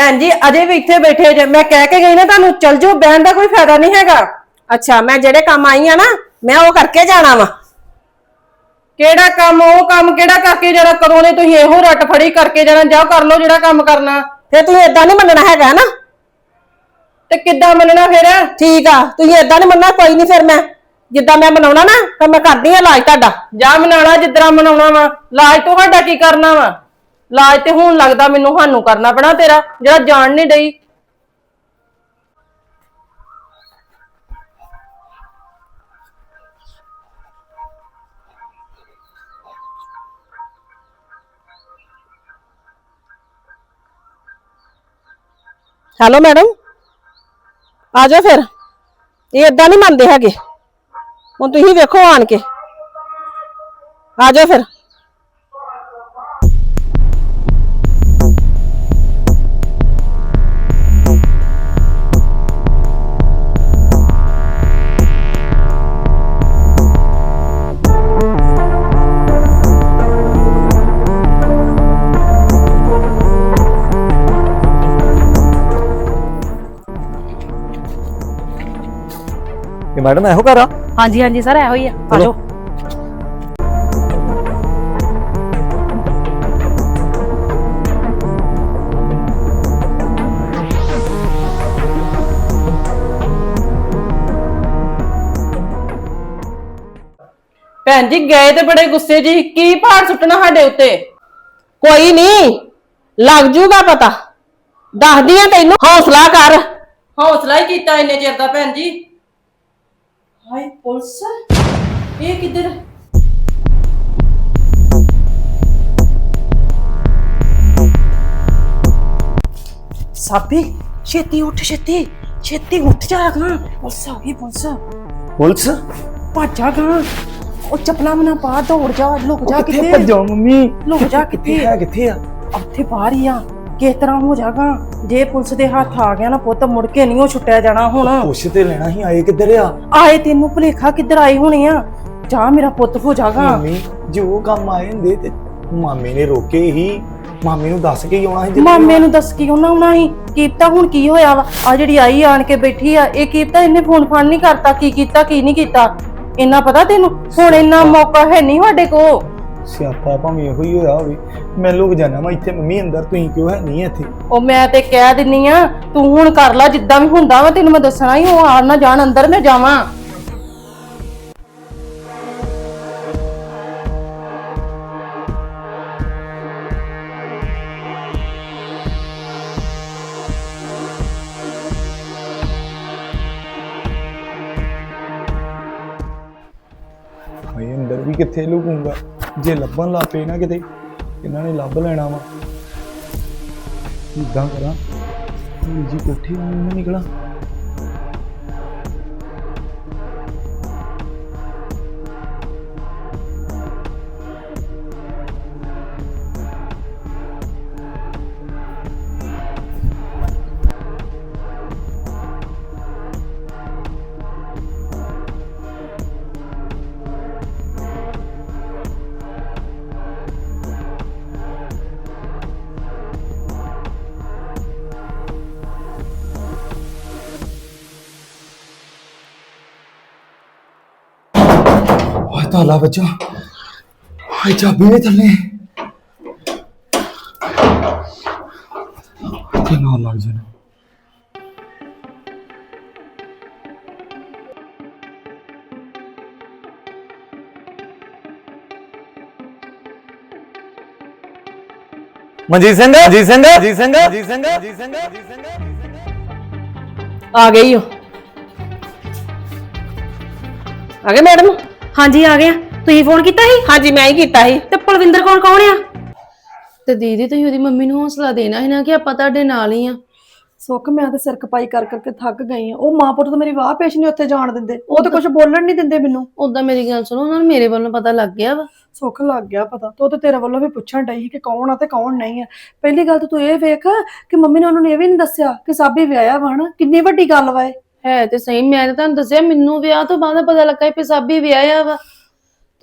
ਭੈਣ ਜੀ ਅਜੇ ਵੀ ਇੱਥੇ ਬੈਠੇ ਜੇ। ਮੈਂ ਕਹਿ ਕੇ ਗਈ ਨਾ ਤੁਹਾਨੂੰ ਚੱਲ ਜਾਓ ਬਹਿਣ ਦਾ ਕੋਈ ਫਾਇਦਾ ਨਹੀਂ ਹੈਗਾ। ਅੱਛਾ ਮੈਂ ਜਿਹੜੇ ਕੰਮ ਆਈ ਆ ਨਾ ਮੈਂ ਉਹ ਕਰਕੇ ਜਾਣਾ ਵਾ। ਕਿਹੜਾ ਕੰਮ ਉਹ ਕੰਮ ਕਿਹੜਾ ਕਰਕੇ ਜਾਣਾ ਕਦੋਂ ਨੇ ਤੁਸੀਂ ਇਹੋ ਰੱਟ ਫੜੀ ਕਰਕੇ ਜਾਣਾ ਜਾਓ ਕਰ ਲਓ ਜਿਹੜਾ ਕੰਮ ਕਰਨਾ। ਫਿਰ ਤੁਸੀਂ ਏਦਾਂ ਨਹੀਂ ਮੰਨਣਾ ਹੈਗਾ ਨਾ ਤੇ ਕਿੱਦਾਂ ਮੰਨਣਾ ਫਿਰ? ਠੀਕ ਆ ਤੁਸੀਂ ਏਦਾਂ ਨਹੀਂ ਮੰਨਣਾ ਕੋਈ ਨਹੀਂ ਫਿਰ ਮੈਂ। ਜਿੱਦਾਂ ਮੈਂ ਮਨਾਉਣਾ ਨਾ ਤਾਂ ਮੈਂ ਕਰਦੀ ਆ ਇਲਾਜ ਤੁਹਾਡਾ। ਜਾ ਮਨਾਣਾ ਜਿੱਦਾਂ ਮਨਾਉਣਾ ਵਾ। ਲਾਜ ਤੁਹਾਡਾ ਕੀ ਕਰਨਾ ਵਾ? ਲਾਜ ਤੇ ਹੁਣ ਲੱਗਦਾ ਮੈਨੂੰ ਸਾਨੂੰ ਕਰਨਾ ਪੈਣਾ ਤੇਰਾ, ਜਿਹੜਾ ਜਾਣ ਨਹੀਂ ਡਈ। ਹੈਲੋ ਮੈਡਮ ਆ ਜਾਓ ਫਿਰ। ਇਹ ਏਦਾਂ ਨਹੀਂ ਮੰਨਦੇ ਹੈਗੇ। ਹੁਣ ਤੁਸੀਂ ਵੇਖੋ ਆਣ ਕੇ। ਆ ਜਾਓ ਫਿਰ। ਕਿ ਮੈਡਮ ਇਹੋ ਘਰ ਆ? ਹਾਂਜੀ ਹਾਂਜੀ ਸਰ ਇਹੋ ਹੀ ਆ। ਆ ਜਾਓ। ਭੈਣ ਜੀ ਗਏ ਤੇ ਬੜੇ ਗੁੱਸੇ ਜੀ। ਕੀ ਭਾਰ ਸੁੱਟਣਾ ਸਾਡੇ ਉੱਤੇ? ਕੋਈ ਨਹੀਂ ਲੱਗ ਜੂਗਾ ਪਤਾ। ਦੱਸਦੀ ਆ ਤੈਨੂੰ। ਹੌਸਲਾ ਕਰ। ਹੌਸਲਾ ਹੀ ਕੀਤਾ ਇੰਨੇ ਚਿਰ ਦਾ ਭੈਣ ਜੀ। ਹਾਏ ਪੁਲਿਸ ਇਹ ਕਿੱਧਰ ਸਾਬੀ ਛੇਤੀ ਉੱਠ ਛੇਤੀ ਛੇਤੀ ਉੱਠ ਜਾ ਗਾ ਪੁਲਿਸ ਆ ਗਈ ਪੁਲਿਸ ਪੁਲਿਸ ਭੱਜਾ ਗਾ ਉਹ ਚੱਪਲਾਂ ਮਨਾ ਪਾ ਦੌੜ ਜਾ ਲੁਕ ਜਾ ਕਿੱਥੇ ਕਿਤੇ ਭੱਜੋ ਮੰਮੀ ਲੁਕ ਜਾ ਕਿੱਥੇ ਹੈ ਕਿੱਥੇ ਆ ਉੱਥੇ ਬਾਹਰ ਹੀ ਆ ਕਿਸ ਤਰ੍ਹਾਂ ਹੋ ਜਾਗਾ? ਜੇ ਪੁਲਿਸ ਦੇ ਹੱਥ ਆ ਗਿਆ ਨਾ ਪੁੱਤ ਮੁੜ ਕੇ ਨਹੀਂ ਉਹ ਛੁੱਟਿਆ ਜਾਣਾ ਹੁਣ। ਪੁੱਛ ਤੇ ਲੈਣਾ ਹੀ ਆਏ ਕਿੱਧਰ ਆ? ਆਏ ਤੈਨੂੰ ਭੁਲੇਖਾ ਕਿੱਧਰ ਆਏ ਹੋਣੇ ਆ? ਜਾ ਮੇਰਾ ਪੁੱਤ ਹੋ ਜਾਗਾ। ਮੰਮੀ ਜੇ ਕੰਮ ਆਏ ਹੁੰਦੇ ਤੇ ਮਾਮੇ ਨੇ ਰੋਕੇ ਹੀ। ਮਾਮੇ ਨੂੰ ਦੱਸ ਕੇ ਹੀ ਆਉਣਾ ਸੀ ਮਾਮੇ ਨੂੰ ਦੱਸ ਕੀ ਉਹਨਾਂ ਉਹਨਾਂ ਹੀ ਕੀਤਾ ਹੁਣ ਕੀ ਹੋਇਆ ਵਾ? ਆ ਜਿਹੜੀ ਆਈ ਆਣ ਕੇ ਬੈਠੀ ਆ ਇਹ ਕੀਤਾ ਇਹਨੇ ਫੋਨ ਫਾਨ ਨਹੀਂ ਕਰਤਾ ਕੀ ਕੀਤਾ ਕੀ ਨਹੀਂ ਕੀਤਾ? ਇੰਨਾ ਪਤਾ ਤੈਨੂੰ? ਹੁਣ ਇੰਨਾ ਮੌਕਾ ਹੈ ਨਹੀਂ ਸਾਡੇ ਕੋ ਸਿਆਪਾ ਭਾਵੇਂ ਇਹੋ ਹੀ ਹੋਇਆ ਹੋਵੇ ਮੈਂ ਲੋਕ ਜਾਣਾ ਵਾ ਇੱਥੇ ਮੰਮੀ ਅੰਦਰ ਤੁਸੀਂ ਕਿਉਂ ਹੈ ਨਹੀਂ ਇੱਥੇ? ਉਹ ਮੈਂ ਤੇ ਕਹਿ ਦਿੰਨੀ ਆ ਤੂੰ ਹੁਣ ਕਰ ਲੈ ਜਿੱਦਾਂ ਵੀ ਹੁੰਦਾ ਵਾ ਤੈਨੂੰ ਮੈਂ ਦੱਸਣਾ ਹੀ ਉਹ ਆਣ ਨਾ ਜਾਣ ਅੰਦਰ ਮੈਂ ਜਾਵਾਂ। ਹਾਏ ਅੰਦਰ ਵੀ ਕਿੱਥੇ ਲੁਕੂੰਗਾ? ਜੇ ਲੱਭਣ ਲੱਗ ਪਏ ਨਾ ਕਿਤੇ, ਇਹਨਾਂ ਨੇ ਲੱਭ ਲੈਣਾ ਵਾ। ਇਦਾਂ ਕਰਾਂ ਜੀ ਕੋਠੀ ਨੂੰ ਨਿਕਲਾਂ। ਓਏ ਤਾਲਾ ਬੱਚਾ ਹਾਏ ਚਾਬੀ ਨੇ ਥੱਲੇ ਤੇ ਨਾਲ ਲੱਗ ਜਾਣਾ ਮਨਜੀਤ ਸਿੰਘ ਜੀ ਸਿੰਘ ਜੀ ਸਿੰਘ ਜੀ ਸਿੰਘ ਜੀ ਸਿੰਘ ਜੀ ਸਿੰਘ ਆ ਗਈ ਹੋ ਆ ਗਏ ਮੈਡਮ ਹਾਂਜੀ ਆ ਗਿਆ। ਤੁਸੀਂ ਫੋਨ ਕੀਤਾ ਸੀ? ਹਾਂਜੀ ਮੈਂ ਹੀ ਕੀਤਾ ਸੀ। ਤੇ ਪਲਵਿੰਦਰ ਕੌਣ ਕੌਣ ਆ? ਤੇ ਦੀਦੀ ਤੁਸੀਂ ਉਹਦੀ ਮੰਮੀ ਨੂੰ ਹੌਸਲਾ ਦੇਣਾ ਹੈ ਨਾ ਕਿ ਆਪਾਂ ਤੁਹਾਡੇ ਨਾਲ ਹੀ ਆ। ਸੁੱਖ ਮੈਂ ਤਾਂ ਸਿਰ ਖਪਾਈ ਕਰ ਕਰਕੇ ਥੱਕ ਗਈ ਆ। ਉਹ ਮਾਂ ਪੁੱਤ ਤਾਂ ਮੇਰੀ ਵਾਹ ਪੇਸ਼ ਨਹੀਂ ਉੱਥੇ ਜਾਣ ਦਿੰਦੇ। ਉਹ ਤਾਂ ਕੁਝ ਬੋਲਣ ਨਹੀਂ ਦਿੰਦੇ ਮੈਨੂੰ। ਉਦਾਂ ਮੇਰੀ ਗੱਲ ਸੁਣੋ ਉਹਨਾਂ ਨੂੰ ਮੇਰੇ ਵੱਲੋਂ ਪਤਾ ਲੱਗ ਗਿਆ ਵਾ। ਸੁੱਖ ਲੱਗ ਗਿਆ ਪਤਾ। ਤੇ ਤਾਂ ਤੇਰੇ ਵੱਲੋਂ ਵੀ ਪੁੱਛਣ ਡਈ ਸੀ ਕਿ ਕੌਣ ਆ ਤੇ ਕੌਣ ਨਹੀਂ ਆ। ਪਹਿਲੀ ਗੱਲ ਤਾਂ ਤੂੰ ਇਹ ਵੇਖ ਕਿ ਮੰਮੀ ਨੇ ਉਹਨਾਂ ਨੂੰ ਇਹ ਵੀ ਨਹੀਂ ਦੱਸਿਆ ਕਿ ਸਾਬੀ ਵਿਆਹਿਆ ਵਾ ਹਨਾ। ਕਿੰਨੀ ਵੱਡੀ ਗੱਲ ਵਾ ਇਹ। ਹੈ ਤੇ ਸਹੀ ਮੈਂ ਤਾਂ ਤੁਹਾਨੂੰ ਦੱਸਿਆ ਮੈਨੂੰ ਵਿਆਹ ਤੋਂ ਬਾਅਦ ਪਤਾ ਲੱਗਾ ਕਿ ਸਾਬੀ ਵਿਆਹਿਆ ਵਾ।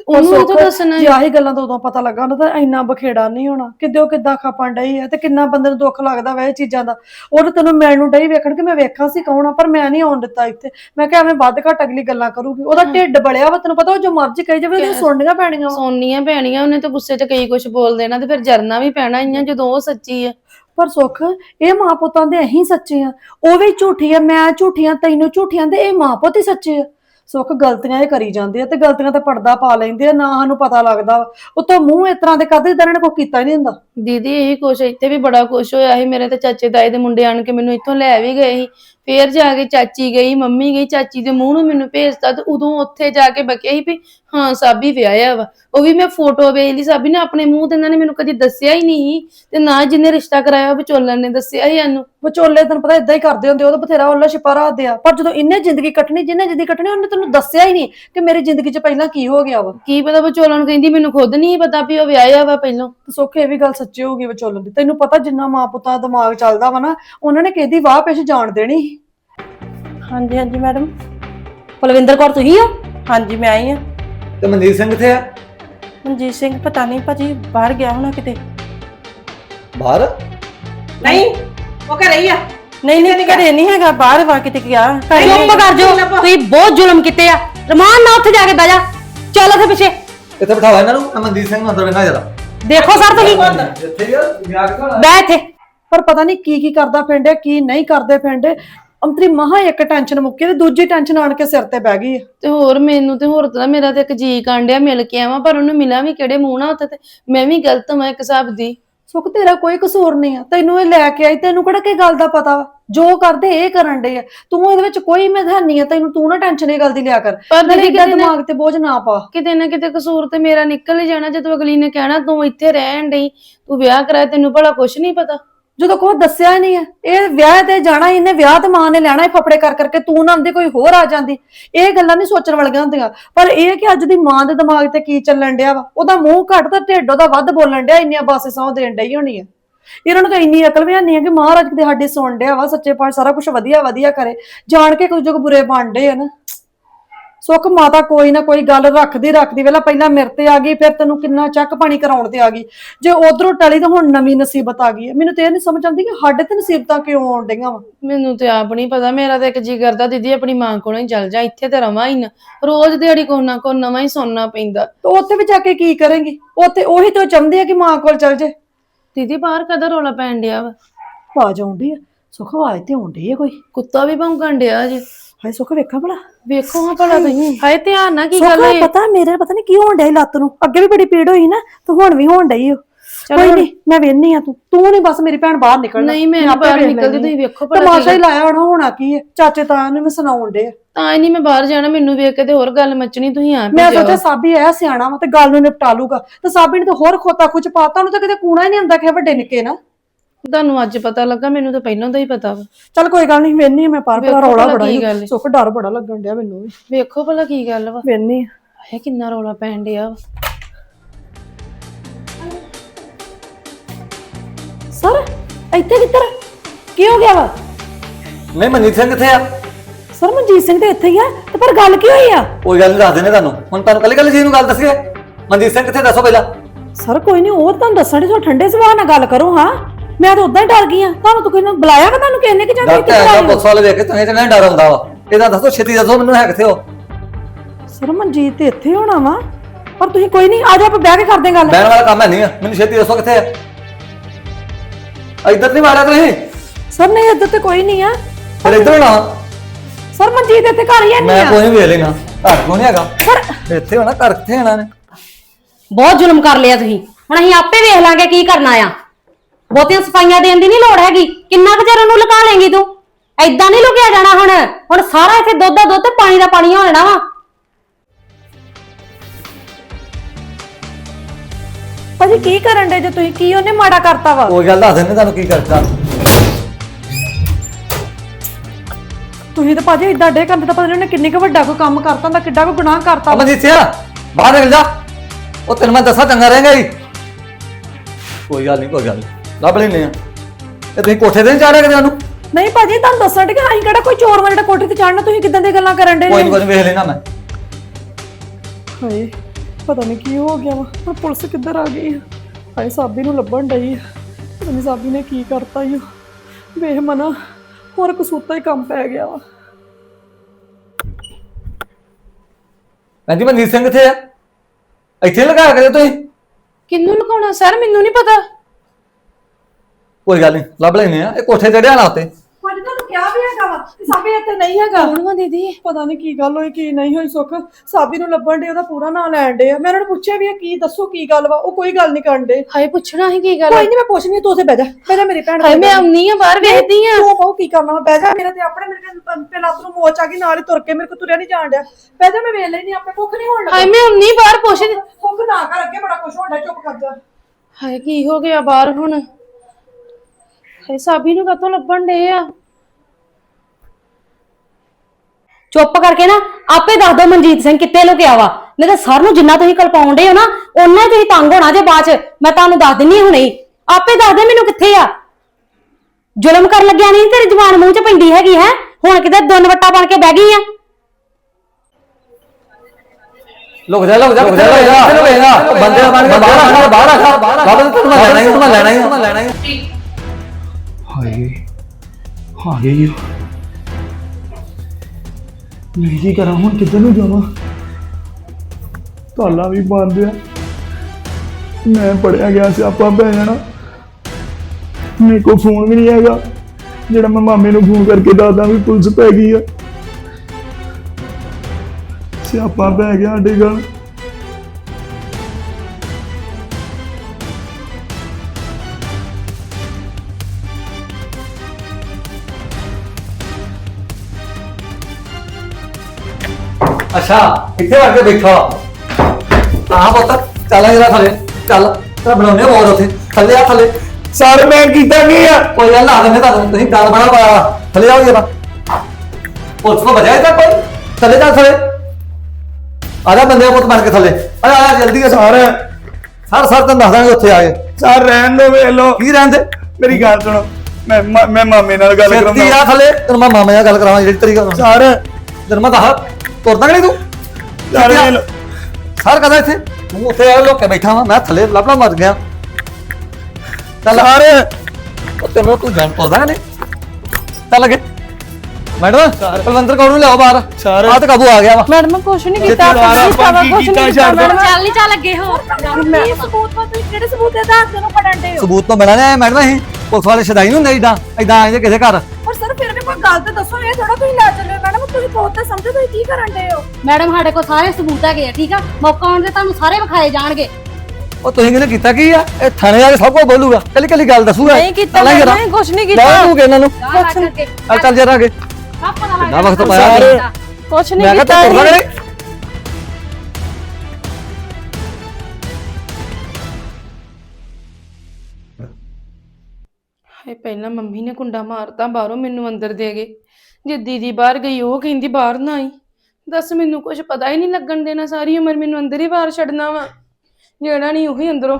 ਉਹਨੂੰ ਸੁੱਖ, ਤਾਂ ਦੱਸਣਾ ਜੇ ਆਹੀ ਗੱਲਾਂ ਤੋਂ ਉਦੋਂ ਪਤਾ ਲੱਗਾ ਉਹਨਾਂ ਤਾਂ ਇੰਨਾ ਬਖੇੜਾ ਨਹੀਂ ਹੋਣਾ। ਉਹ ਕਿੱਦਾਂ ਖਾਪਾਂ ਡਈ ਹੈ ਤੇ ਕਿੰਨਾ ਬੰਦੇ ਨੂੰ ਦੁੱਖ ਲੱਗਦਾ ਵਾ ਇਹ ਚੀਜ਼ਾਂ ਦਾ। ਉਹ ਤਾਂ ਤੈਨੂੰ ਮਿਲਣ ਨੂੰ ਡਈ ਵੇਖਣ ਕਿ ਮੈਂ ਵੇਖਾਂ ਸੀ ਕੌਣ ਆ ਪਰ ਮੈਂ ਨਹੀਂ ਆਉਣ ਦਿੱਤਾ ਇੱਥੇ। ਮੈਂ ਕਿਹਾ ਐਵੇਂ ਵੱਧ ਘੱਟ ਅਗਲੀ ਗੱਲਾਂ ਕਰੂਗੀ। ਉਹਦਾ ਢਿੱਡ ਬਲਿਆ ਵਾ ਤੈਨੂੰ ਪਤਾ ਉਹ ਜੋ ਮਰਜ਼ੀ ਕਹੀ ਜਾਵੇ ਉਹਦੀਆਂ ਸੁਣਨੀਆਂ ਪੈਣੀਆਂ ਵਾ। ਸੋਨੀਆਂ ਭੈਣੀਆਂ ਉਹਨੇ ਤਾਂ ਗੁੱਸੇ 'ਚ ਕਈ ਕੁਝ ਬੋਲ ਦੇਣਾ ਤੇ ਫਿਰ ਜਰਨਾ ਵੀ ਪੈਣਾ ਹੀ ਆ ਜਦੋਂ ਉਹ ਸੱਚੀ ਆ। ਪਰ ਸੁੱਖ, ਇਹ ਮਾਂ ਪੁੱਤਾਂ ਦੇ ਅਸੀਂ ਸੱਚੇ ਆ। ਉਹ ਵੀ ਝੂਠੀ ਆ, ਮੈਂ ਝੂਠੀ ਤੈਨੂੰ ਝੂਠੀਆਂ ਤੇ ਇਹ ਮਾਂ ਪੁੱਤ ਹੀ ਸੱਚੇ ਆ। ਸੁੱਖ ਗਲਤੀਆਂ ਇਹ ਕਰੀ ਜਾਂਦੇ ਆ ਤੇ ਗਲਤੀਆਂ ਤੇ ਪਰਦਾ ਪਾ ਲੈਂਦੇ ਆ, ਨਾ ਸਾਨੂੰ ਪਤਾ ਲੱਗਦਾ। ਵਾ। ਉੱਤੋਂ ਮੂੰਹ ਇਸ ਤਰ੍ਹਾਂ ਦੇ ਕਰਦੇ ਜਿੱਦਾਂ ਇਹਨਾਂ ਨੇ ਕੋਈ ਕੀਤਾ ਹੀ ਨਹੀਂ ਹੁੰਦਾ। ਦੀਦੀ, ਇਹੀ ਕੁਛ ਇੱਥੇ ਵੀ ਬੜਾ ਕੁਛ ਹੋਇਆ ਸੀ। ਮੇਰੇ ਤੇ ਚਾਚੇ ਤਾਏ ਦੇ ਮੁੰਡੇ ਆਣ ਕੇ ਮੈਨੂੰ ਇੱਥੋਂ ਲੈ ਵੀ ਗਏ ਸੀ। ਫੇਰ ਜਾ ਕੇ ਚਾਚੀ ਗਈ, ਮੰਮੀ ਗਈ, ਚਾਚੀ ਦੇ ਮੂੰਹ ਨੂੰ ਮੈਨੂੰ ਭੇਜਤਾ ਤੇ ਉਦੋਂ ਉੱਥੇ ਜਾ ਕੇ ਬਕਿਆ ਸੀ ਵੀ ਹਾਂ ਸਾਬੀ ਵਿਆਹਿਆ ਵਾ। ਉਹ ਵੀ ਮੈਂ ਫੋਟੋ ਵੇਖ ਲਈ ਸਾਬੀ ਨੇ ਆਪਣੇ ਮੂੰਹ ਤੇ ਇਹਨਾਂ ਨੇ ਮੈਨੂੰ ਕਦੀ ਦੱਸਿਆ ਹੀ ਨਹੀਂ ਤੇ ਨਾ ਜਿਹਨੇ ਰਿਸ਼ਤਾ ਕਰਾਇਆ ਉਹ ਵਿਚੋਲਣ ਨੇ ਦੱਸਿਆ ਹੀ ਇਹਨੂੰ ਵਿਚੋਲੇ ਤੈਨੂੰ ਪਤਾ ਇਦਾਂ ਹੀ ਕਰਦੇ ਹੁੰਦੇ ਉਹ ਤਾਂ ਬਥੇਰਾ ਉੱਲਾ ਛਿਪਾ ਦੇ ਆ ਪਰ ਜਦੋਂ ਇਹਨੇ ਜ਼ਿੰਦਗੀ ਕੱਟਣੀ ਜਿਹਨੇ ਜ਼ਿੰਦਗੀ ਕੱਟਣੀ ਉਹਨੇ ਤੈਨੂੰ ਦੱਸਿਆ ਹੀ ਨਹੀਂ ਕਿ ਮੇਰੀ ਜ਼ਿੰਦਗੀ 'ਚ ਪਹਿਲਾਂ ਕੀ ਹੋ ਗਿਆ ਵਾ। ਕੀ ਪਤਾ ਵਿਚੋਲਣ ਕਹਿੰਦੀ ਮੈਨੂੰ ਖੁਦ ਨਹੀਂ ਪਤਾ ਵੀ ਉਹ ਵਿਆਹਿਆ ਵਾ ਪਹਿਲਾਂ। ਤੇ ਸੁੱਖ ਇਹ ਵੀ ਗੱਲ ਸੱਚੀ ਹੋਊਗੀ ਵਿਚੋਲਨ ਦੀ। ਤੈਨੂੰ ਪਤਾ ਜਿੰਨਾ ਮਾਂ ਪੁੱਤਾਂ ਦਾ ਦਿਮਾਗ ਚੱਲਦਾ ਵਾ ਨਾ ਉਹਨਾਂ ਨੇ ਕਿਹਦੀ ਵਾਹ ਪੇਸ਼ ਜਾਣ ਦੇਣੀ। ਹਾਂਜੀ ਹਾਂਜੀ ਮੈਡਮ। ਪਲਵਿੰਦਰ ਕੌਰ ਤੁਸੀਂ ਹੋ? ਹਾਂਜੀ ਮੈਂ ਆਈ ਆ ਤੇ ਮਨਜੀਤ ਸਿੰਘ ਕਿੱਥੇ ਆ? ਮਨਜੀਤ ਸਿੰਘ ਪਤਾ ਨਹੀਂ ਭਾਜੀ ਬਾਹਰ ਗਿਆ ਹੋਣਾ ਕਿਤੇ। ਬਾਹਰ? ਨਹੀਂ ਉਹ ਘਰੇ ਹੀ ਆ। ਨਹੀਂ ਨਹੀਂ ਘਰੇ ਨਹੀਂ ਹੈਗਾ ਬਾਹਰ ਵਾ ਕਿਤੇ ਗਿਆ। ਚੁੱਪ ਕਰ ਜਾਓ। ਤੁਸੀਂ ਬਹੁਤ ਜ਼ੁਲਮ ਕੀਤੇ ਆ। ਰਮਾਨ ਨਾਲ ਉੱਥੇ ਜਾ ਕੇ ਬਹਿ ਜਾ। ਚੱਲ ਉੱਥੇ ਪਿੱਛੇ। ਇੱਥੇ ਬਿਠਾਓ ਇਹਨਾਂ ਨੂੰ। ਮਨਜੀਤ ਸਿੰਘ ਨੂੰ ਅੰਦਰ ਵੇਖਣਾ ਜਰਾ ਦੇਖੋ ਸਰ ਤੁਸੀਂ। ਇੱਥੇ ਯਾਰ ਬਹਿ ਇੱਥੇ। ਪਰ ਪਤਾ ਨਹੀਂ ਕੀ ਕੀ ਕਰਦਾ ਫਿਰਦੇ ਕੀ ਨਹੀਂ ਕਰਦੇ ਫਿਰਦੇ ਅੰਤਰੀ ਮਹਾ ਇੱਕ ਟੈਨਸ਼ਨ ਮੁੱਕੀ ਤੇ ਦੂਜੀ ਟੈਨਸ਼ਨ ਆਣ ਕੇ ਸਿਰ ਤੇ ਬਹਿ ਗਈ ਆ। ਤੇ ਹੋਰ ਮੈਨੂੰ ਤੇ ਹੋਰ ਤਾਂ ਮੇਰਾ ਤੇ ਇੱਕ ਜੀ ਕਾਂਡਿਆ ਮਿਲ ਕੇ ਆਵਾਂ ਪਰ ਉਹਨੂੰ ਮਿਲਾਂ ਵੀ ਕਿਹੜੇ ਮੂੰਹ ਨਾਲ ਉੱਥੇ ਤੇ ਮੈਂ ਵੀ ਗਲਤ ਮੈਂ ਇੱਕ ਹਿਸਾਬ ਦੀ। ਸੁੱਖ ਤੇਰਾ ਕੋਈ ਕਸੂਰ ਨਹੀਂ ਆ। ਤੈਨੂੰ ਇਹ ਲੈ ਕੇ ਆਈ ਤੈਨੂੰ ਕਿਹੜਾ ਕੀ ਗੱਲ ਦਾ ਪਤਾ ਵਾ? ਜੋ ਕਰਦੇ ਇਹ ਕਰਨ ਦੇ ਆ। ਤੂੰ ਇਹਦੇ ਵਿੱਚ ਕੋਈ ਮਧਾਨੀ ਆ ਤੈਨੂੰ ਤੂੰ ਨਾ ਟੈਨਸ਼ਨ ਇਹ ਗੱਲ ਦੀ ਲਿਆ ਕਰ। ਪਰ ਨਾਲੇ ਦੀਦੀ ਏਦਾਂ ਕਿਤੇ ਨਾ- ਦਿਮਾਗ ਤੇ ਬੋਝ ਨਾ ਪਾ। ਕਿਤੇ ਨਾ ਕਿਤੇ ਕਸੂਰ ਤੇ ਮੇਰਾ ਨਿਕਲ ਹੀ ਜਾਣਾ ਜਦੋਂ ਅਗਲੀ ਨੇ ਕਹਿਣਾ ਤੂੰ ਇੱਥੇ ਰਹਿਣ ਡਈ ਤੂੰ ਵਿਆਹ ਕਰਾਇਆ ਤੈਨੂੰ ਭਲਾ ਕੁਛ ਨਹੀਂ ਪਤਾ? ਜਦੋਂ ਕੋਈ ਦੱਸਿਆ ਹੀ ਨਹੀਂ ਹੈ, ਇਹ ਵਿਆਹ ਤੇ ਜਾਣਾ ਇਹਨੇ ਵਿਆਹ ਤੇ ਮਾਂ ਨੇ ਲੈਣਾ ਹੀ ਫਫੜੇ ਕਰ ਕਰਕੇ, ਤੂੰ ਨਾ ਆਂਦੀ ਕੋਈ ਹੋਰ ਆ ਜਾਂਦੀ। ਇਹ ਗੱਲਾਂ ਨਹੀਂ ਸੋਚਣ ਵਾਲੀਆਂ ਹੁੰਦੀਆਂ। ਪਰ ਇਹ ਕਿ ਅੱਜ ਦੀ ਮਾਂ ਦੇ ਦਿਮਾਗ ਤੇ ਕੀ ਚੱਲਣ ਡਿਆ ਵਾ, ਉਹਦਾ ਮੂੰਹ ਘੱਟ ਤਾਂ ਢਿੱਡ ਉਹਦਾ ਵੱਧ ਬੋਲਣ ਡਿਆ, ਇੰਨੀਆਂ ਬਾਸੇ ਸੌ ਦੇਣ ਡਈ ਹੋਣੀ ਆ। ਇਹਨਾਂ ਨੂੰ ਤਾਂ ਇੰਨੀ ਅਕਲ ਵੀ ਨਹੀਂ ਹੈ ਕਿ ਮਹਾਰਾਜ ਕਿਤੇ ਸਾਡੀ ਸੁਣ ਡਿਆ ਵਾ, ਸੱਚੇ ਪਾਠ ਸਾਰਾ ਕੁਝ ਵਧੀਆ ਵਧੀਆ ਕਰੇ। ਜਾਣ ਕੇ ਕੁਝ ਜੋ ਬੁਰੇ ਬਣ ਡੇ ਆ ਨਾ। ਸੁੱਖ ਮਾਤਾ ਕੋਈ ਨਾ ਕੋਈ ਗੱਲ ਰੱਖਦੀ ਰੱਖਦੀ ਵੇਲਾ ਪਹਿਲਾਂ ਮੇਰੇ ਤੇ ਆ ਗਈ ਫਿਰ ਤੈਨੂੰ ਕਿੰਨਾ ਚੱਕ ਪਾਣੀ ਕਰਾਉਣ ਤੇ ਆ ਗਈ। ਜੇ ਉਧਰੋਂ ਟਲੀ ਤਾਂ ਹੁਣ ਨਵੀਂ ਨਸੀਬਤ ਆ ਗਈ ਹੈ। ਮੈਨੂੰ ਤੇ ਇਹ ਨਹੀਂ ਸਮਝ ਆਉਂਦੀ ਕਿ ਸਾਡੇ ਤੇ ਨਸੀਬਤਾਂ ਕਿਉਂ ਆਉਣ ਡਈਆਂ ਵਾ? ਮੈਨੂੰ ਤੇ ਆਪ ਨਹੀਂ ਪਤਾ ਮੇਰਾ ਤੇ ਇੱਕ ਜੀ ਕਰਦਾ ਦੀਦੀ ਆਪਣੀ ਮਾਂ ਕੋਲੋਂ ਹੀ ਚੱਲ ਜਾ ਇੱਥੇ ਤੇ ਰਵਾਂ ਹੀ ਨਾ। ਰੋਜ਼ ਦਿਹਾੜੀ ਕੋ ਨਾ ਕੋ ਨਵਾਂ ਹੀ ਸੁਣਨਾ ਪੈਂਦਾ। ਤੇ ਉੱਥੇ ਵੀ ਜਾ ਕੇ ਕੀ ਕਰੇਂਗੀ? ਉੱਥੇ ਉਹੀ ਤੋਂ ਚਾਹੁੰਦੀ ਆ ਕਿ ਮਾਂ ਕੋਲ ਚਲ ਜੇ। ਦੀਦੀ ਬਾਹਰ ਕਦਾ ਰੋਲਾ ਪੈਣ ਡਿਆ ਵਾ? ਆਵਾਜ਼ ਆਉਂਦੀ ਆ। ਸੁੱਖ ਆਵਾਜ਼ ਤੇ ਆਉਂਦੀ ਆ ਕੋਈ? ਕੁੱਤਾ ਵੀ ਭੌਂਕਣ ਡਿਆ ਜੀ। ਹਾਏ ਸੁੱਖ ਵੇਖਾਂ ਭਲਾ। ਵੇਖੋ ਹਾਂ ਭਲਾ ਤੁਸੀਂ। ਹਾਏ। ਧਿਆਨ ਨਾਲ ਕੀ ਸੁੱਖ ਗੱਲ ਹੋਈ? ਪਤਾ ਮੇਰੇ ਪਤਾ ਨਹੀਂ ਕੀ ਹੋਣ ਡਿਆ ਸੀ ਲੱਤ ਨੂੰ। ਅੱਗੇ ਵੀ ਬੜੀ ਪੀੜ ਹੋਈ ਨਾ ਤੇ ਹੁਣ ਵੀ ਹੋਣ ਡਈ ਓ ਕੋਈ ਨਹੀਂ ਮੈਂ ਵੇਖਨੀ ਆ ਤੂੰ। ਤੂੰ ਨਹੀਂ ਬਸ ਮੇਰੀ ਭੈਣ ਬਾਹਰ ਨਿਕਲਣਾ। ਨਹੀਂ ਮੈਂ ਬਾਹਰ ਨਿਕਲਦੀ ਤੁਸੀਂ। ਵੇਖੋ ਭਲਾ ਤਮਾਸ਼ਾ ਹੀ ਲਾਇਆ ਹੋਣਾ ਹੋਣਾ ਕੀ ਹੈ? ਚਾਚੇ ਤਾਂ ਨੇ ਮੈਂ ਸੁਣਾਉਣ ਡੇ ਤਾਂ ਹੀ ਨਹੀਂ ਮੈਂ ਬਾਹਰ ਜਾਣਾ ਮੈਨੂੰ ਵੇਖ ਕੇ ਤੇ ਹੋਰ ਗੱਲ ਮੱਚਣੀ ਤੁਸੀਂ ਆਪ ਮੈਂ ਹੀ ਜਾਓ। ਸੋਚਿਆ ਸਾਬੀ ਆਇਆ ਸਿਆਣਾ ਵਾ ਤੇ ਗੱਲ ਨੂੰ ਨਿਪਟਾ ਲੂਗਾ ਤੇ ਸਾਬੀ ਨੇ ਤਾਂ ਹੋਰ ਖੋਤਾ ਖੁਚ ਪਾਤਾ ਉਹਨੂੰ ਤਾਂ ਕਿਤੇ ਕੂਣਾ ਹੀ ਨਹੀਂ ਹੁੰਦਾ ਕਿ ਵੱਡੇ ਨਿੱਕੇ ਨਾ ਤੁਹਾਨੂੰ ਅੱਜ ਪਤਾ ਲੱਗਾ ਮੈਨੂੰ ਤਾਂ ਪਹਿਲਾਂ ਦਾ ਹੀ ਪਤਾ ਵਾ। ਚੱਲ ਕੋਈ ਗੱਲ ਨਹੀਂ ਵੇਖਨੀ ਮੈਂ ਪਰ ਪਰ ਵੇਖੋ ਰੌਲਾ ਭਲਾ ਬੜਾ ਕੀ ਗੱਲ ਹੀ। ਸੁੱਖ ਡਰ ਬੜਾ ਲੱਗਣ ਡਿਆ ਮੈਨੂੰ ਵੀ। ਵੇਖੋ ਭਲਾ ਕੀ ਗੱਲ ਵਾ। ਵੇਖਨੀ ਆ। ਹਾਏ ਕਿੰਨਾ ਰੌਲਾ ਪੈਣ ਡਿਆ ਵਾ। ਸਰ ਇੱਥੇ ਕਿੱਧਰ ਕੀ ਹੋ ਗਿਆ ਵਾ? ਨਹੀਂ ਮਨਜੀਤ ਸਿੰਘ ਕਿੱਥੇ ਆ? ਸਰ ਮਨਜੀਤ ਸਿੰਘ ਤੇ ਇੱਥੇ ਹੀ ਆ। ਤੇ ਪਰ ਗੱਲ ਕੀ ਹੋਈ ਆ? ਕੋਈ ਗੱਲ ਨਹੀਂ ਦੱਸ ਦਿੰਦੇ ਤੁਹਾਨੂੰ। ਹੁਣ ਤੁਹਾਨੂੰ ਕੱਲੀ ਕੱਲੀ ਚੀਜ਼ ਨੂੰ ਗੱਲ ਦੱਸੀਏ। ਮਨਜੀਤ ਸਿੰਘ ਕਿੱਥੇ ਦੱਸੋ ਪਹਿਲਾਂ। ਸਰ ਕੋਈ ਨਹੀਂ ਉਹ ਤੁਹਾਨੂੰ ਦੱਸਣ ਦੀ ਸੋ ਠੰਡੇ ਸੁਭਾਅ ਨਾਲ ਗੱਲ ਕਰੋ ਹਾਂ। ਮੈਂ ਤਾਂ ਉਦਾਂ ਹੀ ਡਰ ਗਈ ਆ। ਤੁਹਾਨੂੰ ਤਾਂ ਕੋਈ ਨਾ ਬੁਲਾਇਆ ਕਿ ਤੁਹਾਨੂੰ ਕਹਿੰਨੇ ਕਿ ਜਾਂਦੇ ਡਰ ਕਿੱਥੇ ਆਏ ਹੋ ਪੁਲਿਸ ਵਾਲੇ ਵੇਖ ਕੇ ਤੁਸੀਂ ਤੇ ਨਾ ਡਰ ਆਉਂਦਾ ਵਾ। ਇਹਦਾ ਦੱਸੋ ਛੇਤੀ ਦੱਸੋ ਮੈਨੂੰ ਹੈ ਕਿੱਥੇ ਹੋ? ਸਰ ਮਨਜੀਤ ਤੇ ਇੱਥੇ ਹੋਣਾ ਵਾ ਪਰ ਤੁਸੀਂ ਕੋਈ ਨਹੀਂ ਆ ਜਾਓ ਆਪਾਂ ਬਹਿ ਕੇ ਕਰਦੇ ਹਾਂ ਗੱਲ। ਬਹਿਣ ਵਾਲਾ ਕੰਮ ਹੈ ਨਹੀਂ ਆ। ਮੈਨੂੰ ਛੇਤੀ ਦੱਸੋ ਕਿੱਥੇ ਆ। ਇੱਧਰ ਨਹੀਂ ਮਾਰਿਆ ਤੁਸੀਂ? ਸਰ ਨਹੀਂ ਇੱਧਰ ਤੇ ਕੋਈ ਨਹੀਂ ਆ। ਫਿਰ ਇੱਧਰ ਨਾ ਸਰ ਮਨਜੀਤ ਇੱਥੇ ਘਰ ਹੀ ਹੈ ਮੈਂ ਨਹੀਂ ਆ। ਕੋਈ ਵੇਖ ਲੈਣਾ। ਘਰ ਕੋਈ ਨਹੀਂ ਹੈਗਾ ਇੱਥੇ ਹੋਣਾ ਘਰ ਕਿੱਥੇ ਆਣਾ ਨੇ ਬਹੁਤ ਜ਼ੁਲਮ ਕਰ ਲਿਆ ਤੁਸੀਂ। ਹੁਣ ਅਸੀਂ ਆਪੇ ਵੇਖ ਲਾਂਗੇ ਕੀ ਕਰਨਾ ਆ। ਬਹੁਤੀਆਂ ਸਫਾਈਆਂ ਦੇਣ ਦੀ ਨਹੀਂ ਲੋੜ ਹੈਗੀ। ਕਿੰਨਾ ਕੁ ਚਿਰ ਉਹਨੂੰ ਲੁਕਾ ਲੇਂਗੀ ਤੂੰ? ਐਦਾਂ ਨਹੀਂ ਲੁਕਿਆ ਜਾਣਾ ਹੁਣ। ਹੁਣ ਸਾਰਾ ਇੱਥੇ ਦੁੱਧ ਦਾ ਦੁੱਧ ਤੇ ਪਾਣੀ ਦਾ ਪਾਣੀ ਹੋ ਜਾਣਾ ਵਾ। ਭਾਜੀ ਕੀ ਕਰਨ ਦੇ ਜੇ ਤੁਸੀਂ? ਕੀ ਉਹਨੇ ਮਾੜਾ ਕਰਤਾ ਵਾ? ਕੋਈ ਗੱਲ ਦੱਸ ਦਿੰਦੇ ਤੁਹਾਨੂੰ ਕੀ ਕਰਦਾ ਤੁਸੀਂ ਤਾਂ ਭਾਜੀ ਇਦਾਂ ਡੇ ਕਰਦੇ ਤਾਂ ਪਤਾ ਨਹੀਂ ਉਹਨੇ ਕਿੰਨੇ ਕੁ ਵੱਡਾ ਕੋਈ ਕੰਮ ਕਰਤਾ ਹੁੰਦਾ ਕਿੱਡਾ ਕੋਈ ਗੁਨਾਹ ਕਰਤਾ ਵਾ। ਅਮਨਜੀਤ ਸਿੰਘ ਬਾਹਰ ਨਿਕਲ ਜਾ। ਉਹ ਤੈਨੂੰ ਮੈਂ ਦੱਸਾਂ ਚੰਗਾ ਰਹੇਗਾ ਜੀ। ਕੋਈ ਗੱਲ ਨਹੀਂ ਕੋਈ ਗੱਲ ਨਹੀਂ ਲੱਭ ਲੈਨੇ ਆ। ਤੇ ਤੁਸੀਂ ਕੋਠੇ ਤੇ ਨਹੀਂ ਚਾੜਿਆ ਕਿਤੇ ਉਹਨੂੰ ਨਹੀਂ ਭਾਜੀ ਤੁਹਾਨੂੰ ਦੱਸਣ ਕਿ ਅਸੀਂ ਕਿਹੜਾ ਕੋਈ ਚੋਰ ਵਾ ਜਿਹੜਾ ਕੋਠੇ ਤੇ ਚੜਨਾ ਤੁਸੀਂ ਕਿਦਾਂ ਦੀਆਂ ਗੱਲਾਂ ਕਰਨ ਦੇ ਕੋਈ ਕੋਈ ਨੀ, ਵੇਖ ਲੈਣਾ ਮੈਂ। ਹਾਏ ਪਤਾ ਨਹੀਂ ਕੀ ਹੋ ਗਿਆ ਵਾ। ਹੁਣ ਪੁਲਿਸ ਕਿੱਧਰ ਆ ਗਈ ਆ? ਹਾਏ ਸਾਬੀ ਨੂੰ ਲੱਭਣ ਡਈ ਆ। ਪਤਾ ਨਹੀਂ ਸਾਬੀ ਨੇ ਕੀ ਕਰਤਾ ਈ ਓ। ਵੇਖ ਮਨਾ ਹੋਰ ਕਸੂਤਾ ਹੀ ਕੰਮ ਪੈ ਗਿਆ ਵਾ। ਭੈਣ ਜੀ ਮਨਜੀਤ ਸਿੰਘ ਕਿੱਥੇ ਆ? ਇੱਥੇ ਲਗਾ ਕੇ ਤੁਸੀਂ? ਕਿੰਨੂੰ ਲੁਕਾਉਣਾ ਸਰ? ਮੈਨੂੰ ਨਹੀਂ ਪਤਾ। ਕੋਈ ਗੱਲ ਨਹੀਂ ਲੱਭ ਲੈਨੇ ਆ। ਇਹ ਕੋਠੇ ਚੜਿਆ ਨਾ ਉੱਤੇ ਅੱਜ ਤੁਹਾਨੂੰ ਕਿਹਾ ਵੀ ਹੈਗਾ ਵਾ ਕਿ ਸਾਬੀ ਇੱਥੇ ਨਹੀਂ ਹੈਗਾ। ਕੌਣ ਵਾ ਦੀਦੀ? ਪਤਾ ਨਹੀਂ ਕੀ ਗੱਲ ਹੋਈ ਕੀ ਨਹੀਂ ਹੋਈ ਸੁੱਖ। ਸਾਬੀ ਨੂੰ ਲੱਭਣ ਦੇ ਉਹਦਾ ਪੂਰਾ ਨਾਂ ਲੈਣ ਦੇ ਆ। ਮੈਂ ਉਹਨਾਂ ਨੂੰ ਪੁੱਛਿਆ ਵੀ ਇਹ ਕੀ ਦੱਸੋ ਕੀ ਗੱਲ ਵਾ ਉਹ ਕੋਈ ਗੱਲ ਨਹੀਂ ਕਰਨ ਦੇ ਹਾਏ ਪੁੱਛਣਾ ਹੈ ਕੀ ਗੱਲ ਕੋਈ ਨਹੀਂ ਮੈਂ ਪੁੱਛਣੀ ਤੂੰ ਉੱਥੇ ਬਹਿ ਜਾ। ਬਹਿ ਜਾ ਮੇਰੀ ਭੈਣ ਹਾਏ ਮੈਂ। ਆਉਣੀ ਆ ਬਾਹਰ ਵੇਖਦੀ ਆ। ਤੂੰ ਬਹੁ ਕੀ ਕਰਨਾ? ਬਹਿ ਜਾ ਮੇਰੇ ਤੇ ਆਪਣੇ ਮੇਰੇ ਤੇ ਤੇ ਲੱਤ ਨੂੰ ਮੋਚ ਆ ਗਈ ਨਾਲ ਹੀ ਤੁਰ ਕੇ ਮੇਰੇ ਕੋ ਤੁਰਿਆ ਨਹੀਂ ਜਾਣ ਡਿਆ। ਬਹਿ ਜਾ ਮੈਂ ਵੇਖ ਲੈਣੀ ਆਪੇ ਭੁੱਖ ਨਹੀਂ ਹੋਣ ਹਾਏ ਮੈਂ ਆਉਣੀ ਬਾਹਰ ਪੁੱਛ ਭੁੱਖ ਨਾ ਕਰ ਅੱਗੇ ਬੜਾ ਕੁਛ ਹੋਣ ਚੁੱਪ ਕਰ ਜਾ। ਹਾਏ ਕੀ ਹੋ ਗਿਆ ਬਾਹਰ ਹੁਣ? ਹਾਏ ਸਾਬੀ ਨੂੰ ਕਦੋਂ ਲੱਭਣ ਦੇ ਆ ਚੁੱਪ ਕਰਕੇ ਨਾ ਆਪੇ ਦੱਸ ਦੋ ਮਨਜੀਤ ਸਿੰਘ ਕਿੱਥੇ ਲੁਕਿਆ ਵਾ ਨਹੀਂ ਤਾਂ ਸਰ ਨੂੰ ਜਿੰਨਾ ਤੁਸੀਂ ਕਲਪਾਉਂਦੇ ਹੋ ਨਾ ਓਨਾ ਹੀ ਤੁਸੀਂ ਤੰਗ ਹੋਣਾ ਜੇ ਬਾਅਦ ਚ ਮੈਂ ਤੁਹਾਨੂੰ ਦੱਸ ਦਿੰਨੀ ਹੁਣੇ ਹੀ ਆਪੇ ਦੱਸ ਦੇ ਮੈਨੂੰ ਕਿੱਥੇ ਆ ਜ਼ੁਲਮ ਕਰਨ ਲੱਗਿਆ ਨਹੀਂ ਤੇਰੀ ਜ਼ਬਾਨ ਮੂੰਹ ਚ ਪੈਂਦੀ ਹੈਗੀ ਹੈ ਹੁਣ ਕਿਤੇ ਦੋਨ ਵੱਟਾ ਬਣ ਕੇ ਬਹਿ ਗਈ ਆ ਲੁਕ ਜਾ ਲੁਕ ਜਾ ਲੁਕ ਜਾ ਲੁਕ ਜਾ ਬੰਦੇ ਬਣ ਕੇ ਬਾਹਰ ਆ ਬਾਹਰ ਆ ਬਾਬਾ ਤੈਨੂੰ ਮੈਂ ਲੈਣਾ ਹੀ ਤੈਨੂੰ ਮੈਂ ਲੈਣਾ ਹੀ ਤੈਨੂੰ ਮੈਂ ਲੈਣਾ ਹੀ ਹਾਏ ਆ ਗਈ ਮੈਂ ਕੀ ਕਰਾਂ, ਹੁਣ ਕਿੱਧਰ ਨੂੰ ਜਾਵਾਂ? ਤਾਲਾ ਵੀ ਬੰਦ ਆ। ਮੈਂ ਪੜਿਆ ਗਿਆ ਸੀ, ਆਪਾਂ ਪੈ ਜਾਣਾ। ਮੇਰੇ ਕੋਲ ਫੋਨ ਵੀ ਨਹੀਂ ਹੈਗਾ। ਜਿਹੜਾ ਮੈਂ ਮਾਮੇ ਨੂੰ ਫੋਨ ਕਰਕੇ ਦੱਸਦਾ ਵੀ ਪੁਲਿਸ ਪੈ ਗਈ ਆ। ਸਿਆਪਾ ਪੈ ਗਿਆ ਸਾਡੇ ਗੱਲ ਅੱਛਾ ਇੱਥੇ ਵੜ ਕੇ ਬੈਠਾ ਆਹ ਪੁੱਤ ਚੱਲ ਜਰਾ ਥੱਲੇ। ਚੱਲ ਤੇਰਾ ਬਣਾਉਣੇ ਹੋਰ ਉੱਥੇ। ਥੱਲੇ ਆ ਥੱਲੇ। ਸਰ ਮੈਂ ਕੀਤਾ ਕੀ ਆ? ਕੋਈ ਗੱਲ ਨਾ ਦਿੰਦੇ ਤੁਹਾਨੂੰ। ਤੁਸੀਂ ਗੱਲ ਬਣਾ ਪਾਇਆ ਥੱਲੇ ਆਓ ਜਰਾ ਪੁਲਿਸ ਕੋ ਬਜਾਏ ਤਾਂ ਕੋਈ? ਥੱਲੇ ਜਾ ਥੱਲੇ। ਆ ਜਾ ਬੰਦੇ ਪੁੱਤ ਬਣ ਕੇ ਥੱਲੇ। ਆ ਆ ਜਲਦੀ ਆ। ਸਰ। ਸਰ ਸਰ ਤੈਨੂੰ ਦੱਸ ਦਾਂਗੇ ਉੱਥੇ ਆ ਗਏ ਸਰ ਰਹਿਣ ਦੋ ਵੇਖ ਲੋ ਕੀ ਰਹਿੰਦੇ ਮੇਰੀ ਗੱਲ ਸੁਣੋ। ਮੈਂ ਮਾ- ਮਾਮੇ ਨਾਲ ਗੱਲ ਛੇਤੀ ਕਰਾਂਗਾ ਆ ਥੱਲੇ। ਤੈਨੂੰ ਮੈਂ ਮਾਮੇ ਨਾਲ ਗੱਲ ਕਰਾਵਾਂ ਜਿਹੜੀ ਤੇਰੀ ਗੱਲ ਸਰ। ਤੈਨੂੰ ਮੈਂ ਦੱਸ। ਤੁਰਦਾ ਕਿ ਨਹੀਂ ਤੂੰ। ਸਰ ਕਦਾ ਇੱਥੇ? ਤੂੰ ਉੱਥੇ ਆ ਲੋਕ ਕੇ ਬੈਠਾ ਵਾਂ ਮੈਂ ਥੱਲੇ ਲੱਭਣਾ ਮਰ ਗਿਆ। ਚੱਲ। ਸਰ। ਉਹ ਤੈਨੂੰ ਤੂੰ ਜਾਣ ਤੁਰਦਾ ਕਿ ਨਹੀਂ? ਚੱਲ ਅੱਗੇ। ਮੈਡਮ ਕੁਲਵੰਦਰ ਕੌਰ ਨੂੰ ਲਿਆਓ ਬਾਹਰ। ਸਰ। ਆ ਤੇ ਕਾਬੂ ਆ ਗਿਆ ਵਾ। ਮੈਡਮ ਕੁਛ ਨਹੀਂ ਕੀਤਾ ਕੁਛ ਨਹੀਂ ਕੀਤਾ। ਚੱਲ ਨਹੀਂ ਚੱਲ ਅੱਗੇ ਹੋ। ਸਬੂਤ ਪਾ ਤੁਸੀਂ ਕਿਹੜੇ ਸਬੂਤ ਦੇ ਆਧਾਰ ਤੇ ਨੂੰ ਫੜਨ ਦੇ ਸਬੂਤ ਤੋਂ ਮਿਲਣਾ ਨੇ ਮੈਡਮ ਅਸੀਂ ਪੁਲਿਸ ਵਾਲੇ ਸ਼ਦਾਈ ਨਹੀਂ ਹੁੰਦੇ ਇਦਾਂ ਇਦਾਂ ਆਏ ਕਿਸੇ ਘਰ। ਗੱਲ ਤੇ ਦੱਸੋ ਇਹ ਥੋੜਾ ਤੁਸੀਂ ਲੈ ਚੱਲੇ ਮੈਡਮ ਤੁਸੀਂ ਬਹੁਤ ਤਾਂ ਸਮਝੋ ਤੁਸੀਂ ਕੀ ਕਰਨ ਦੇ ਹੋ? ਮੈਡਮ ਸਾਡੇ ਕੋਲ ਸਾਰੇ ਸਬੂਤ ਹੈਗੇ ਆ ਠੀਕ ਆ? ਮੌਕਾ ਆਉਣ ਤੇ ਤੁਹਾਨੂੰ ਸਾਰੇ ਵਿਖਾਏ ਜਾਣਗੇ। ਉਹ ਤੁਸੀਂ ਕਿਹਨੇ ਕੀਤਾ ਕੀ ਆ? ਇਹ ਥਾਣੇ ਕੇ ਸਭ ਕੁਝ ਬੋਲੂਗਾ। ਕੱਲੀ ਕੱਲੀ ਗੱਲ ਦੱਸੂਗਾ। ਨਹੀਂ ਕੀਤਾ। ਮੈਂ ਕੁਛ ਨਹੀਂ ਲੈ ਕੀਤਾ ਤੂੰ ਇਹਨਾਂ ਨੂੰ। ਲੱਗ ਚੱਲ ਚੱਲ ਜਰਾ ਅੱਗੇ ਸਭ ਪਤਾ ਲੱਗ ਕਿੰਨਾ ਵਕਤ ਪਾਇਆ ਤੁਹਾਨੂੰ। ਤੂੰ? ਕੁਛ ਮੈਂ ਨਹੀਂ ਕਿਹਾ ਕੀਤਾ ਤੂੰ ਤੁਰਦਾ ਪਹਿਲਾਂ ਮੰਮੀ ਨੇ ਕੁੰਡਾ ਮਾਰਤਾ, ਬਾਹਰੋਂ ਮੈਨੂੰ ਅੰਦਰ ਦੇ ਗਏ। ਜੇ ਦੀਦੀ ਬਾਹਰ ਗਈ, ਉਹ ਕਹਿੰਦੀ ਬਾਹਰ ਨਾ ਆਈ। ਦੱਸ, ਮੈਨੂੰ ਕੁਝ ਪਤਾ ਹੀ ਨਹੀਂ ਲੱਗਣ ਦੇਣਾ, ਸਾਰੀ ਉਮਰ ਮੈਨੂੰ ਅੰਦਰ ਹੀ ਬਾਹਰ ਛੱਡਣਾ ਵਾ। ਜਿਹੜਾ ਨਹੀਂ, ਉਹੀ ਅੰਦਰੋਂ।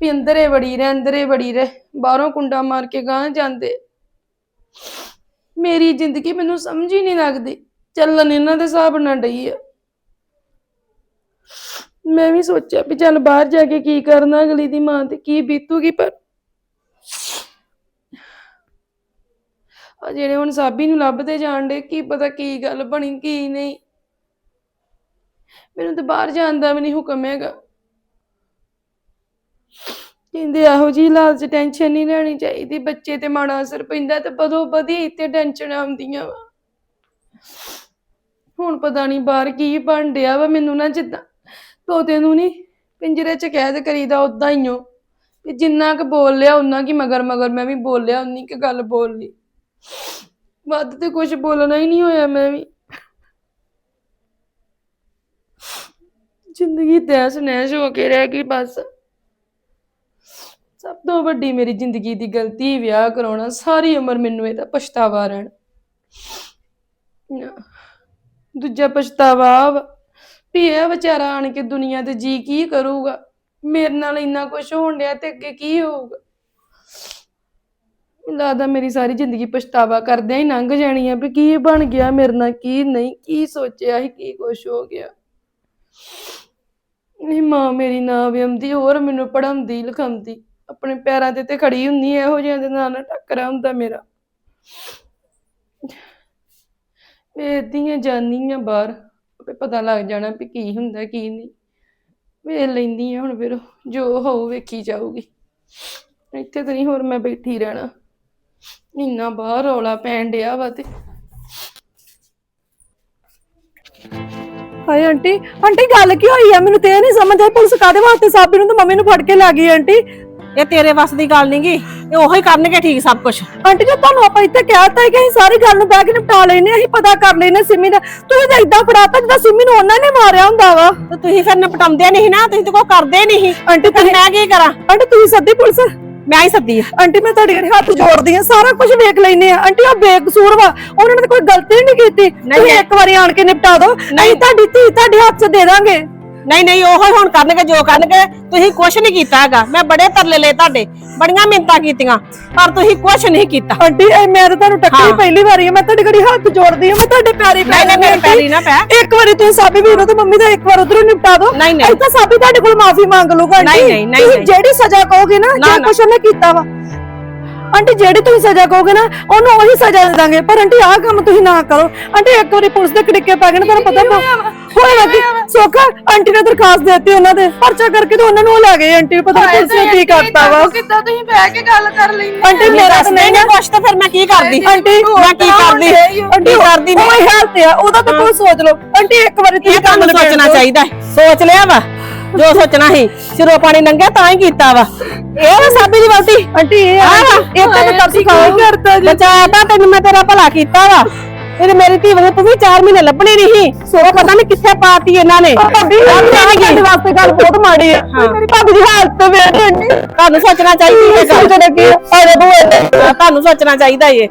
ਵੀ ਅੰਦਰੇ ਵੜੀ ਰਹਿ, ਅੰਦਰੇ ਵੜੀ ਰਹਿ। ਬਾਹਰੋਂ ਕੁੰਡਾ ਮਾਰ ਕੇ ਗਾਂ ਜਾਂਦੇ। ਮੇਰੀ ਜ਼ਿੰਦਗੀ ਮੈਨੂੰ ਸਮਝ ਹੀ ਨਹੀਂ ਲੱਗਦੀ। ਚੱਲਣ ਇਹਨਾਂ ਦੇ ਹਿਸਾਬ ਨਾਲ ਡਈ ਆ। ਮੈਂ ਵੀ ਸੋਚਿਆ ਵੀ ਚੱਲ ਬਾਹਰ ਜਾ ਕੇ ਕੀ ਕਰਨਾ, ਅਗਲੀ ਦੀ ਮਾਂ ਤੇ ਕੀ ਬੀਤੂਗੀ, ਪਰ ਆ ਜਿਹੜੇ ਹੁਣ ਸਾਬੀ ਨੂੰ ਲੱਭਦੇ ਜਾਣ ਦੇ ਕੀ ਪਤਾ ਕੀ ਗੱਲ ਬਣੀ, ਕੀ ਨਹੀਂ। ਮੈਨੂੰ ਤਾਂ ਬਾਹਰ ਜਾਣ ਦਾ ਵੀ ਨਹੀਂ ਹੁਕਮ ਹੈਗਾ। ਕਹਿੰਦੇ ਇਹੋ ਜੀ ਹਾਲਾਤ 'ਚ ਟੈਨਸ਼ਨ ਨਹੀਂ ਲੈਣੀ ਚਾਹੀਦੀ, ਬੱਚੇ ਤੇ ਮਾੜਾ ਅਸਰ ਪੈਂਦਾ ਤੇ ਬਦੋ ਬਦੀ ਇੱਥੇ ਟੈਨਸ਼ਨ ਆਉਂਦੀਆਂ ਵਾ। ਹੁਣ ਪਤਾ ਨਹੀਂ ਬਾਹਰ ਕੀ ਬਣ ਡਿਆ ਵਾ, ਮੈਨੂੰ ਨਾ ਜਿੱਦਾਂ ਤੋਤੇ ਨੂੰ ਨਹੀਂ ਪਿੰਜਰੇ 'ਚ ਕੈਦ ਕਰੀਦਾ ਉਦਾਂ ਹੀ ਓ। ਵੀ ਜਿੰਨਾ ਕੁ ਬੋਲ ਲਿਆ ਉਨਾ ਕੀ ਮਗਰ ਮਗਰ ਮੈਂ ਵੀ ਬੋਲਿਆ ਉਨੀ ਕੁ ਗੱਲ ਬੋਲ ਲਈ। ਵੱਧ ਤੇ ਕੁਝ ਬੋਲਣਾ ਹੀ ਨਹੀਂ ਹੋਇਆ ਮੈਂ ਵੀ। ਜ਼ਿੰਦਗੀ ਤੈਸ ਨੈਸ਼ ਹੋ ਕੇ ਰਹਿ ਗਈ ਬਸ। ਸਭ ਤੋਂ ਵੱਡੀ ਮੇਰੀ ਜ਼ਿੰਦਗੀ ਦੀ ਗਲਤੀ ਵਿਆਹ ਕਰਾਉਣਾ, ਸਾਰੀ ਉਮਰ ਮੈਨੂੰ ਇਹਦਾ ਪਛਤਾਵਾ ਰਹਿਣ। ਦੂਜਾ ਪਛਤਾਵਾ ਵਾ ਵੀ ਇਹ ਵਿਚਾਰਾ ਆਣ ਕੇ ਦੁਨੀਆ ਤੇ ਜੀ ਕੀ ਕਰੂਗਾ? ਮੇਰੇ ਨਾਲ ਇੰਨਾ ਕੁਝ ਹੋਣ ਡਿਆ ਤੇ ਅੱਗੇ ਕੀ ਹੋਊਗਾ? ਲੱਗਦਾ ਮੇਰੀ ਸਾਰੀ ਜ਼ਿੰਦਗੀ ਪਛਤਾਵਾ ਕਰਦਿਆਂ ਹੀ ਲੰਘ ਜਾਣੀ ਆ ਵੀ ਕੀ ਬਣ ਗਿਆ ਮੇਰੇ ਨਾਲ, ਕੀ ਨਹੀਂ, ਕੀ ਸੋਚਿਆ ਸੀ, ਕੀ ਕੁਛ ਹੋ ਗਿਆ। ਨਹੀਂ, ਮਾਂ ਮੇਰੀ ਨਾ ਵਿਆਉਂਦੀ ਹੋਰ ਮੈਨੂੰ ਪੜਾਉਂਦੀ ਲਿਖਾਉਂਦੀ। ਆਪਣੇ ਪੈਰਾਂ ਤੇ ਤੇ ਖੜੀ ਹੁੰਦੀ ਐ ਇਹੋ ਜਿਹਿਆਂ ਦੇ ਨਾਲ ਨਾ ਟੱਕਰਾ ਹੁੰਦਾ ਮੇਰਾ। ਵੇਖਦੀ ਆ ਜਾਨੀ ਆ ਬਾਹਰ, ਆਪੇ ਪਤਾ ਲੱਗ ਜਾਣਾ ਵੀ ਕੀ ਹੁੰਦਾ, ਕੀ ਨਹੀਂ। ਵੇਖ ਲੈਂਦੀ ਆ ਹੁਣ ਫਿਰ, ਜੋ ਹੋਊ ਵੇਖੀ ਜਾਊਗੀ। ਇੱਥੇ ਤਾਂ ਨਹੀਂ ਹੋਰ ਮੈਂ ਬੈਠੀ ਰਹਿਣਾ। ਇੰਨਾ ਬਾਹਰ ਰੌਲਾ ਪੈਣ ਡਿਆ ਵਾ ਤੇ। ਹਾਏ ਆਂਟੀ ਆਂਟੀ ਗੱਲ ਕੀ ਹੋਈ ਆ? ਮੈਨੂੰ ਤੇ ਇਹ ਨਹੀਂ ਸਮਝ ਆਈ ਪੁਲਿਸ ਕਾਦੇ ਵਾਸਤੇ ਸਾਬੀ ਨੂੰ ਤੇ ਮੰਮੀ ਨੂੰ ਫੜ ਕੇ ਲੈ ਗਈ ਆਂਟੀ। ਇਹ ਤੇਰੇ ਵੱਸ ਦੀ ਗੱਲ ਨਹੀਂਗੀ ਇਹ ਉਹੋ ਹੀ ਕਰਨਗੇ ਠੀਕ ਸਭ ਕੁਝ ਆਂਟੀ ਜੀ ਤੁਹਾਨੂੰ ਆਪਾਂ ਇੱਥੇ ਕਹਿਤਾ ਹੈ ਕਿ ਅਸੀਂ ਸਾਰੀ ਗੱਲ ਨੂੰ ਬਹਿ ਕੇ ਨਿਪਟਾ ਲੈਨੇ ਅਸੀਂ ਪਤਾ ਕਰ ਲੈਨੇ ਸਿੰਮੀ ਦਾ। ਤੁਸੀਂ ਤਾਂ ਇਦਾਂ ਫੜਾਤਾ ਜਿੱਦਾਂ ਸਿੰਮੀ ਨੂੰ ਉਹਨਾਂ ਨੇ ਮਾਰਿਆ ਹੁੰਦਾ ਵਾ। ਤੇ ਤੁਸੀਂ ਫਿਰ ਨਿਪਟਾਉਂਦੇ ਨਹੀਂ ਨਾ ਤੁਸੀਂ ਤਾਂ ਕੋਈ ਕਰਦੇ ਨਹੀਂ ਆਂਟੀ ਤੇ ਮੈਂ ਕੀ ਕਰਾਂ? ਆਂਟੀ ਤੁਸੀਂ ਸੱਦੀ ਪੁਲਿਸ? ਮੈਂ ਹੀ ਸੱਦੀ ਆ। ਆਂਟੀ ਮੈਂ ਤੁਹਾਡੇ ਅੱਗੇ ਹੱਥ ਜੋੜਦੀ ਆ ਸਾਰਾ ਕੁਝ ਵੇਖ ਲੈਨੇ ਆ। ਆਂਟੀ ਉਹ ਬੇਕਸੂਰ ਵਾ। ਉਹਨਾਂ ਨੇ ਤਾਂ ਕੋਈ ਗਲਤੀ ਨਹੀਂ ਕੀਤੀ। ਤੁਸੀਂ ਇੱਕ ਵਾਰੀ ਆਣ ਕੇ ਨਿਪਟਾ ਦਿਓ। ਅਸੀਂ ਤੁਹਾਡੀ ਧੀ ਤੁਹਾਡੇ ਹੱਥ 'ਚ ਦੇ ਦਾਂਗੇ। ਨਹੀਂ ਨਹੀਂ ਉਹੋ ਹੀ ਹੁਣ ਕਰਨਗੇ ਜੋ ਕਰਨਗੇ ਤੁਸੀਂ ਕੁਝ ਨਹੀਂ ਕੀਤਾ ਹੈਗਾ ਮੈਂ ਬੜੇ ਤਰਲੇ ਲਏ ਤੁਹਾਡੇ ਬੜੀਆਂ ਮਿੰਤਾਂ ਕੀਤੀਆਂ ਪਰ ਤੁਸੀਂ ਕੁਝ ਨਹੀਂ ਕੀਤਾ ਆਂਟੀ ਇਹ ਮੈਂ ਤਾਂ ਤੁਹਾਨੂੰ ਟੱਕਰੀ ਹਾਂ। ਪਹਿਲੀ ਵਾਰੀ ਆ ਮੈਂ ਤੁਹਾਡੇ ਘੜੀ ਹੱਥ ਜੋੜਦੀ ਆ ਮੈਂ ਤੁਹਾਡੇ ਪੈਰੀ ਪੈ ਨਹੀਂ, ਨਹੀਂ, ਮੇਰੇ ਜਾਂਦੀ ਆ, ਪੈਰੀਂ ਨਾ ਪੈ। ਇੱਕ ਵਾਰੀ ਤੁਸੀਂ ਸਾਬੀ ਵੀਰੋ ਤੇ ਮੰਮੀ ਦਾ ਇੱਕ ਵਾਰ ਉਧਰੋਂ ਨਿਪਟਾ ਦਿਓ ਨਹੀਂ, ਨਹੀਂ। ਤਾਂ ਸਾਬੀ ਤੁਹਾਡੇ ਕੋਲ ਮਾਫੀ ਮੰਗ ਲੂਗਾ ਆਂਟੀ ਨਹੀਂ, ਨਹੀਂ, ਨਹੀਂ। ਜਿਹੜੀ ਸਜ਼ਾ ਕਹੋਗੇ ਨਾ ਜੋ। ਕੁਛ ਉਹਨੇ ਕੀਤਾ ਵਾ ਆਂਟੀ ਜਿਹੜੀ ਤੁਸੀਂ ਸਜ਼ਾ ਕਹੋਗੇ ਨਾ ਉਹਨੂੰ ਉਹੀ ਸਜ਼ਾ ਦੇ ਦਾਂਗੇ ਪਰ ਆਂਟੀ ਆਹ ਕੰਮ ਤੁਸੀਂ ਨਾ ਕਰੋ ਆਂਟੀ ਇੱਕ ਵਾਰੀ ਪੁਲਿਸ ਦੇ ਕੜਿੱਕੇ ਪੈ ਗਏ ਨਾ ਤੁਹਾਨੂੰ ਪਤਾ ਨਾ ਹੋਇਆ ਕਿ? ਸੋਖਾ ਆਂਟੀ ਨੇ ਦਰਖਾਸਤ ਦਿੱਤੀ ਉਹਨਾਂ ਦੇ। ਪਰਚਾ ਕਰਕੇ ਤੇ ਉਹਨਾਂ ਨੂੰ ਉਹ ਲੈ ਗਏ। ਆਂਟੀ ਨੂੰ ਪਤਾ ਨੀ ਪੁਲਿਸ ਨੇ ਕੀ ਕਰਤਾ ਵਾ। ਕਿੱਦਾਂ ਤੁਸੀਂ ਬਹਿ ਕੇ ਗੱਲ ਕਰ ਲੈਂਦੇ ਆਂਟੀ ਮੇਰਾ ਤਾਂ ਨਹੀਂ ਨਹੀਂ ਕੁਛ ਤਾਂ ਫਿਰ ਮੈਂ ਕੀ ਕਰਦੀ? ਆਂਟੀ ਮੈਂ ਕੀ ਕਰਦੀ? ਆਂਟੀ ਕਰਦੀ ਮੈਂ? ਉਹ ਹਾਲਤ ਆ। ਉਹਦਾ ਤਾਂ ਕੋਈ ਸੋਚ ਲਓ। ਆਂਟੀ ਇੱਕ ਵਾਰੀ ਤੁਸੀਂ ਕੰਮ ਸੋਚਣਾ। ਚਾਹੀਦਾ। ਸੋਚ ਲਿਆ ਵਾ। ਜੋ ਸੋਚਣਾ ਸੀ ਸਿਰੋਂ ਪਾਣੀ ਲੰਘਿਆ ਤਾਂ ਹੀ ਕੀਤਾ ਵਾ। ਇਹ ਵਾ ਸਾਬੀ ਦੀ ਗਲਤੀ ਆਂਟੀ ਇਹ ਵਾ। ਇਹ ਤਾਂ ਤਰਸ ਖਾਓ ਕਰਤਾ ਜੀ? ਬਚਾਤਾ ਤੈਨੂੰ ਮੈਂ ਤੇਰਾ ਭਲਾ ਕੀਤਾ ਵਾ। ਇਹਨੇ ਮੇਰੀ ਧੀ ਵਜੇ ਤੁਸੀਂ 4 ਮਹੀਨੇ ਲੱਭਣੇ ਨਹੀਂ ਸੋਰਾ ਪਤਾ ਨਹੀਂ ਕਿੱਥੇ ਪਾਤੀ ਇਹਨਾਂ ਨੇ। ਤੁਹਾਨੂੰ ਸੋਚਣਾ ਚਾਹੀਦਾ ਹੈ ਤੁਹਾਨੂੰ ਸੋਚਣਾ ਚਾਹੀਦਾ ਏ